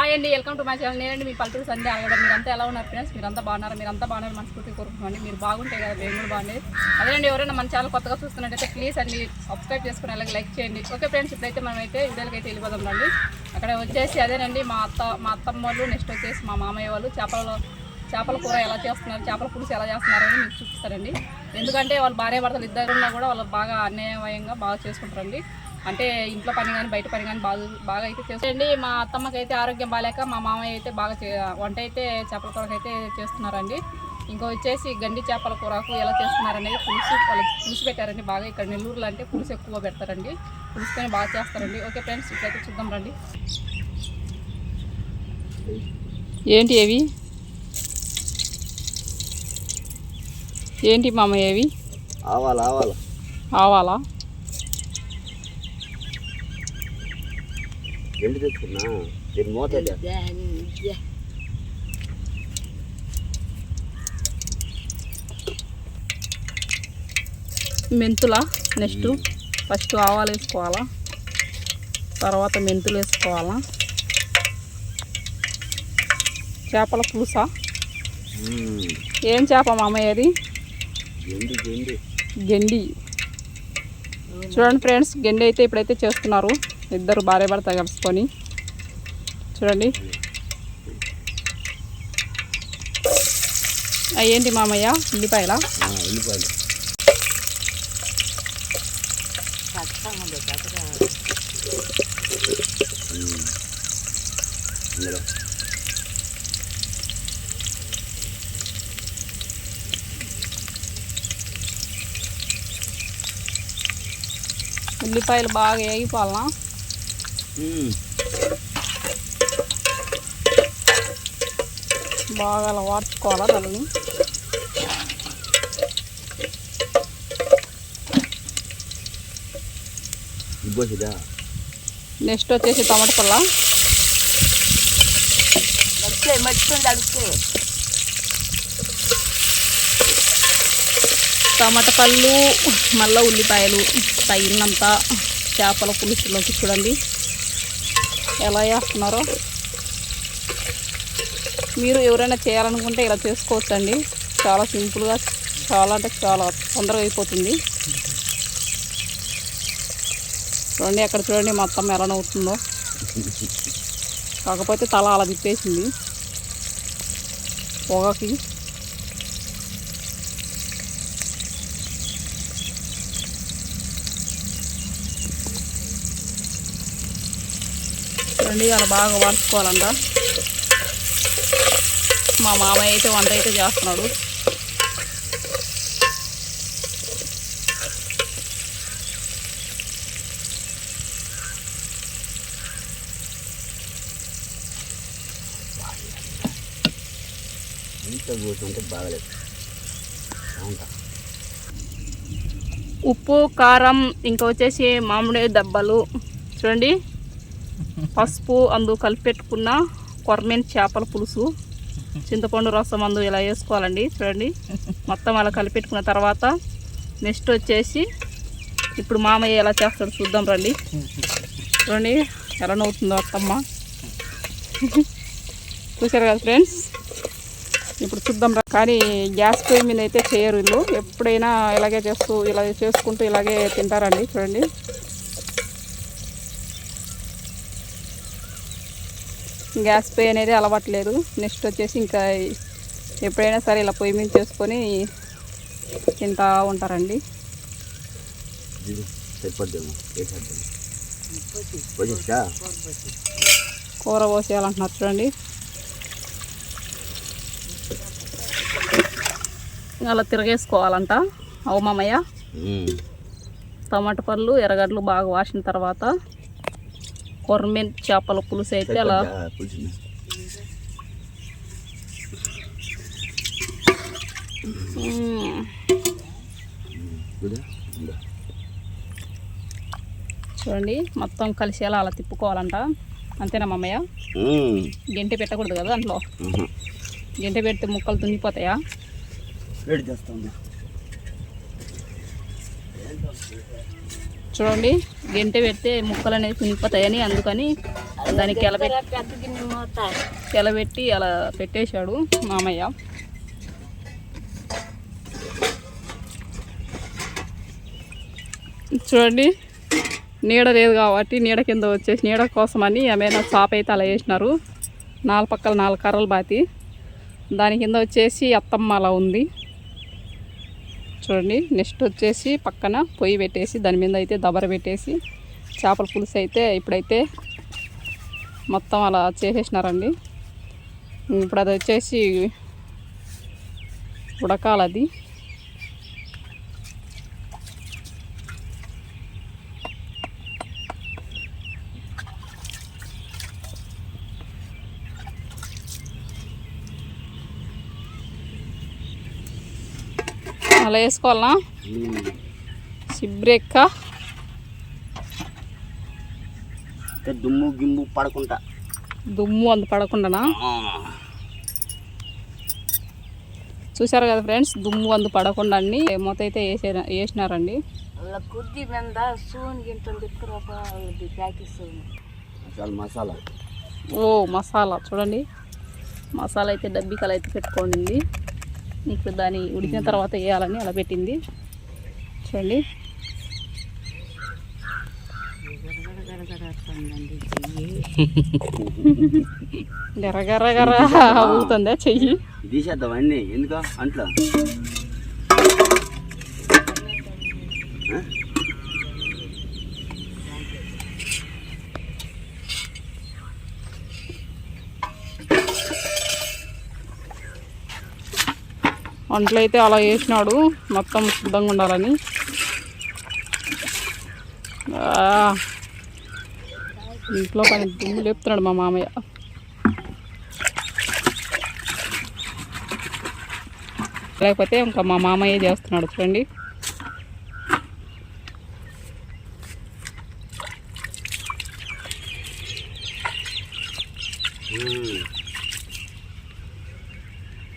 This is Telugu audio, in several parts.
హాయ్ అండి వెల్కమ్ టు మై ఛానల్ నేనండి మీ పల్లెటూరు సంధ్య అడగడం మీరంతా ఎలా ఉన్నారు ఫ్రెండ్స్ మీరంతా బాగున్నారు? మీరంతా బాగున్నారు మనస్ఫూర్తి కోరుకుంటున్నాండి మీరు బాగుంటే కదా మేము కూడా బాగుండేది అదేనండి ఎవరైనా మన ఛానల్ కొత్తగా చూస్తున్నట్టయితే ప్లీజ్ అండి సబ్స్క్రైబ్ చేసుకుని అలాగే లైక్ చేయండి. ఓకే ఫ్రెండ్స్ ఇప్పుడైతే మనమైతే వీడియోలకి అయితే వెళ్ళిపోదాం రండి. అక్కడ వచ్చేసి అదేనండి మా అత్త మా అత్తమ్మ వాళ్ళు నెక్స్ట్ వచ్చేసి మా మామయ్య వాళ్ళు చేపల చేపల కూర ఎలా చేస్తున్నారు చేపల పులుసు ఎలా చేస్తున్నారు అని మీకు చూపిస్తారండి ఎందుకంటే వాళ్ళు భార్య భర్తలు ఇద్దరు ఉన్నా కూడా వాళ్ళు బాగా అన్యాయంగా బాగా చేసుకుంటారండి. అంటే ఇంట్లో పని కానీ బయట పని కానీ బాగా బాగా అయితే చేస్తారండి మా అత్తమ్మకి అయితే ఆరోగ్యం బాగాలేక మా మామయ్య అయితే బాగా చే వంట అయితే చేపల కూరకు అయితే చేస్తున్నారండి. ఇంకో వచ్చేసి గండి చేపల కూరకు ఎలా చేస్తున్నారనేది పులుసు వాళ్ళు పులుసు పెట్టారండి. బాగా ఇక్కడ నెల్లూరులో అంటే పులుసు ఎక్కువ పెడతారండి. పులుసుకొని బాగా చేస్తారండి. ఓకే ఫ్రెండ్స్ ఇప్పుడైతే చూద్దాం రండి. ఏంటి ఏవి? ఏంటి మామయ్య ఏవి? ఆవాల ఆవాల. ఆవాలా? ఎండు తెచ్చుకున్నా? దీని మూత. మెంతుల? నెక్స్ట్ ఫస్ట్ ఆవాలు వేసుకోవాలా? తర్వాత మెంతులు వేసుకోవాలా? చేపల పులుసా. ఏం చేప మామయ్య అది? గెండి చూడండి ఫ్రెండ్స్ గెండి అయితే ఇప్పుడైతే చేస్తున్నారు. ఇద్దరు భార్య భర్త కలుసుకొని. చూడండి. అవి ఏంటి మామయ్య? ఉల్లిపాయలా? ఉల్లిపాయలు. ఉల్లిపాయలు బాగా వేగిపోవాలనా. బాగా అలా వాడుకోవాలా దాన్ని? నెక్స్ట్ వచ్చేసి టమాటా పళ్ళ టమాటా పళ్ళు మళ్ళీ ఉల్లిపాయలు తగినంత చేపల పులుసులోకి చూడండి. ఎలా చేస్తున్నారో. మీరు ఎవరైనా చేయాలనుకుంటే ఇలా చేసుకోవచ్చండి. చాలా సింపుల్గా చాలా అంటే చాలా తొందరగా అయిపోతుంది. చూడండి అక్కడ చూడండి మొత్తం ఎలా నవ్వుతుందో. కాకపోతే తల అలా తిప్పేసింది. పొగకి చూడండి అలా బాగా వాడుకోవాలంట. మా మామయ్య అయితే వంట అయితే చేస్తున్నాడు. ఉప్పు కారం ఇంకా వచ్చేసి మామిడి దెబ్బలు. చూడండి. పసుపు అందు కలిపి పెట్టుకున్న కొరమేని చేపల పులుసు. చింతపండు రసం అందు ఇలా వేసుకోవాలండి చూడండి. మొత్తం అలా కలిపెట్టుకున్న తర్వాత నెక్స్ట్ వచ్చేసి ఇప్పుడు మామయ్య ఎలా చేస్తాడు చూద్దాం రండి. చూడండి ఎలా నవ్వుతుందో అత్తమ్మ. చూసారు కదా ఫ్రెండ్స్? ఇప్పుడు చూద్దాం రా. కానీ గ్యాస్ పొయ్యి మీద అయితే చేయరు వీళ్ళు. ఎప్పుడైనా ఇలాగే చేస్తూ ఇలా చేసుకుంటూ ఇలాగే తింటారండి చూడండి. గ్యాస్ పొయ్యి అనేది అలవాట్లేదు. నెక్స్ట్ వచ్చేసి ఇంకా ఎప్పుడైనా సరే ఇలా పొయ్యి మీద చేసుకొని తింటా ఉంటారండి. కూర పోసేయాలంటున్నారు చూడండి. అలా తిరగేసుకోవాలంట. అవు మామయ్య. మ్మ్. టమాటా పళ్ళు ఎర్రగడ్డలు బాగా వాసిన తర్వాత కొర్మెన్ చేపల పులుసు అయితే అలా. చూడండి మొత్తం కలిసేలా అలా తిప్పుకోవాలంట. అంతేనా మామయ్య? మ్మ్. గెంటె పెట్టకూడదు కదా దాంట్లో? మ్మ్. గెంటె పెడితే ముక్కలు తుంగిపోతాయా వేడి చేస్తాను. చూడండి. గెంటె పెడితే ముక్కలు అనేది తుంగిపోతాయని అందుకని దానికి ఎలబెట్టి ఎలబెట్టి అలా పెట్టేశాడు మామయ్య. చూడండి. నీడ లేదు కాబట్టి నీడ కింద వచ్చేసి నీడ కోసమని ఏమైనా చాప అయితే అలా వేసినారు. నాలుగు పక్కల నాలుగు కర్రలు బాతి. దాని కింద వచ్చేసి అత్తమ్మ అలా ఉంది. చూడండి. నెక్స్ట్ వచ్చేసి పక్కన పొయ్యి పెట్టేసి దాని మీద అయితే దబర పెట్టేసి చేపల పులుసు అయితే ఇప్పుడైతే మొత్తం అలా చేసేసినారండి. ఇప్పుడు అది వచ్చేసి ఉడకాలది. అలా వేసుకోవాలనా? ఉమ్. సిబ్రెక్క దుమ్ము గిమ్ము పడకుండా. దుమ్ము అంత పడకుండానా. చూసారు కదా ఫ్రెండ్స్ దుమ్ము అందు పడకుండా అన్ని మొత్తం అయితే వేసే వేసినారండి. ఓ మసాలా. చూడండి. మసాలా అయితే డబ్బికలు అయితే పెట్టుకోండి. ఇప్పుడు దాన్ని ఉడికిన తర్వాత వేయాలని అలా పెట్టింది. చూడండి. గరగరగర అవుతుందా చెయ్యి? తీసేద్దాం అన్నీ. ఎందుకు? అంట్లో. వంటలు అయితే అలా వేసినాడు మొత్తం శుద్ధంగా ఉండాలని. ఇంట్లో పని దుమ్ము లేపుతున్నాడు మా మామయ్య. లేకపోతే ఇంకా మా మామయ్య చేస్తున్నాడు చూడండి.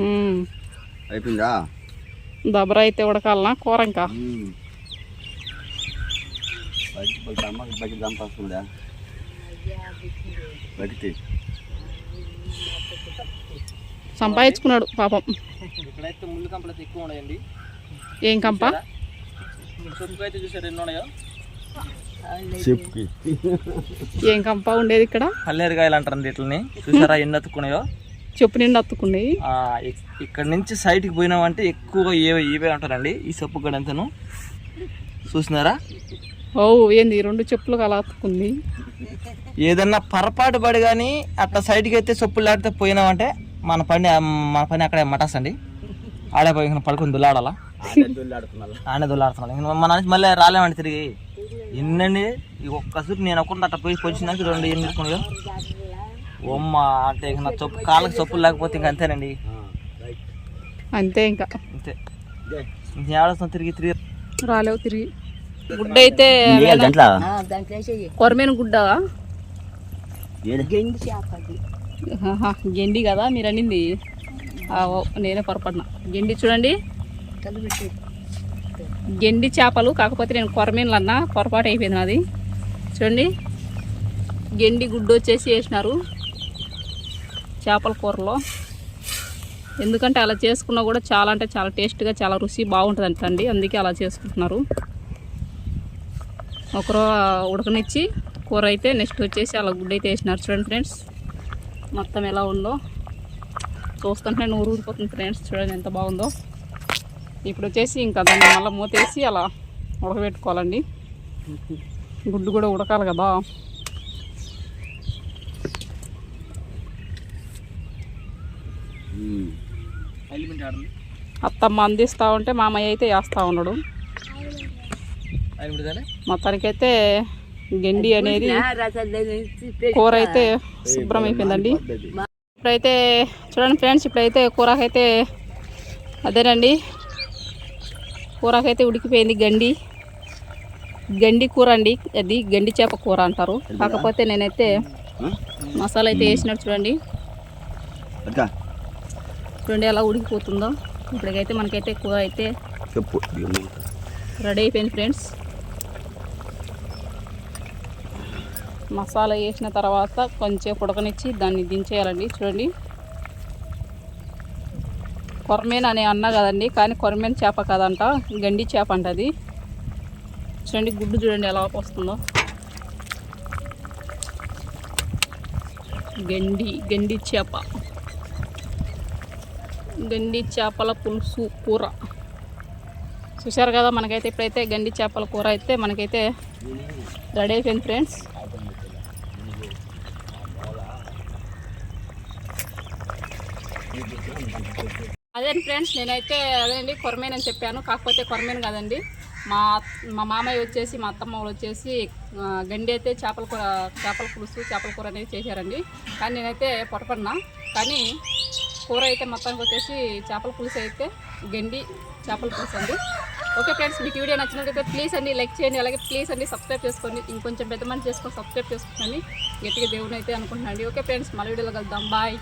ఉమ్. అయిపోయిందా? దబరా అయితే ఉడకాలనా? కూర ఇంకా సంపాదించుకున్నాడు పాపం. ఇక్కడైతే ముళ్ళు కంపలు అయితే ఎక్కువ ఉన్నాయండి. ఏం కంప? అయితే చూసారు ఎన్ని ఉన్నాయో? ఏం కంప ఉండేది ఇక్కడ? పల్లేరుకాయలు అంటారు వీటిని చూసారా ఎన్ని అతుక్కున్నాయో? చెప్పు నిండా అత్తుకున్నాయి ఇక్కడ నుంచి సైడ్కి పోయినామంటే ఎక్కువగా ఏ ఇవే ఉంటారండి ఈ సొప్పు గడంతను చూసినారా? ఓ ఏంది ఈ రెండు చెప్పులు అలా అత్తుకుంది? ఏదన్నా పొరపాటు పడి కానీ అట్లా సైడ్కి అయితే సొప్పులు లాడితే పోయినామంటే మన పని మన పని అక్కడే మటాస్ అండి. ఆడే పోయి పడుకుని దుల్లాడాలా? ఆడే దుల్లాడుతున్నాడు ఇంకా మన నుంచి మళ్ళీ రాలేమండి తిరిగి. ఎన్నండి? ఈ ఒక్కసారి నేను ఒక్కటి అట్లా పోయి పొజిషన్కి రెండు ఎన్ని ఓమ్మ అంటే ఇక నా చొప్పు కాళ్ళకి చొప్పులు లేకపోతే ఇంకా అంతేనండి. అంతే ఇంకా. అంతే. తిరిగి తిరిగి రాలేవు తిరిగి. గుడ్డ అయితే కొరమైన గుడ్డ? గెండి కదా మీరు అనింది. నేనే పొరపడిన. గెండి చూడండి. గెండి చేపలు కాకపోతే నేను కొరమీనలు అన్నా పొరపాటు అయిపోయింది నాది. చూడండి. గెండి గుడ్డు వచ్చేసి వేసినారు. చేపల కూరలో. ఎందుకంటే అలా చేసుకున్నా కూడా చాలా అంటే చాలా టేస్ట్గా చాలా రుచి బాగుంటుంది అంటండి అందుకే అలా చేసుకుంటున్నారు. ఒకరు ఉడకనిచ్చి కూర అయితే నెక్స్ట్ వచ్చేసి అలా గుడ్డ అయితే వేసినారు చూడండి ఫ్రెండ్స్. మొత్తం ఎలా ఉందో. చూస్తుంటే నూరు ఊరిపోతుంది ఫ్రెండ్స్. చూడండి ఎంత బాగుందో. ఇప్పుడు వచ్చేసి ఇంకా దాన్ని మళ్ళీ మూతేసి అలా ఉడకబెట్టుకోవాలండి. గుడ్డు కూడా ఉడకాలి కదా. అత్తమ్మ అందిస్తూ ఉంటే మామయ్య అయితే వేస్తూ ఉన్నాడు. మొత్తానికైతే గెండి అనేది కూర అయితే శుభ్రం అయిపోయిందండి ఇప్పుడైతే చూడండి ఫ్రెండ్స్ ఇప్పుడైతే కూరకైతే అదేనండి. కూరకైతే ఉడికిపోయింది గండి. గండి కూర అండి అది గండి చేప కూర అంటారు. కాకపోతే నేనైతే? మసాలా అయితే వేసినట్టు చూడండి. అక్క చూడండి ఎలా ఉడికిపోతుందో. ఇప్పటికైతే మనకైతే కూర అయితే చెప్పు రెడీ అయిపోయింది ఫ్రెండ్స్. మసాలా వేసిన తర్వాత కొంచెం ఉడకనిచ్చి దాన్ని దించేయాలండి చూడండి. కొరమేన్ అనే అన్న కదండి కానీ కొరమేన్ చేప కాదంట గండి చేప అంట అది. చూడండి గుడ్డు చూడండి ఎలా వస్తుందో. గండి గండి చేప. గండి చేపల పులుసు కూర. చూశారు కదా మనకైతే ఇప్పుడైతే గండి చేపల కూర అయితే మనకైతే రెడీ అయిపోయింది ఫ్రెండ్స్. అదే ఫ్రెండ్స్ నేనైతే అదేండి కొరమేన్ అని చెప్పాను. కాకపోతే కొరమేన్ కాదండి. మా మా మామయ్య వచ్చేసి మా అత్తమ్మ వాళ్ళు వచ్చేసి గండి అయితే చేపల కూర చేపల పులుసు చేపల కూర అనేది చేశారండి. కానీ నేనైతే పొరపడినా. కానీ కూర అయితే మొత్తానికి వచ్చేసి చేపల పులుసు అయితే గండి చేపల పులుసు అండి. ఓకే ఫ్రెండ్స్ మీకు వీడియో నచ్చినట్లయితే ప్లీజ్ అండి లైక్ చేయండి అలాగే ప్లీజ్ అండి సబ్స్క్రైబ్ చేసుకోండి. ఇంకొంచెం పెద్ద మంది చేసుకొని సబ్స్క్రైబ్ చేసుకొని గట్టిగా దేవుని అయితే అనుకుంటున్నాను ఓకే ఫ్రెండ్స్ మళ్ళీ వీడియోలో కలుద్దాం. బాయ్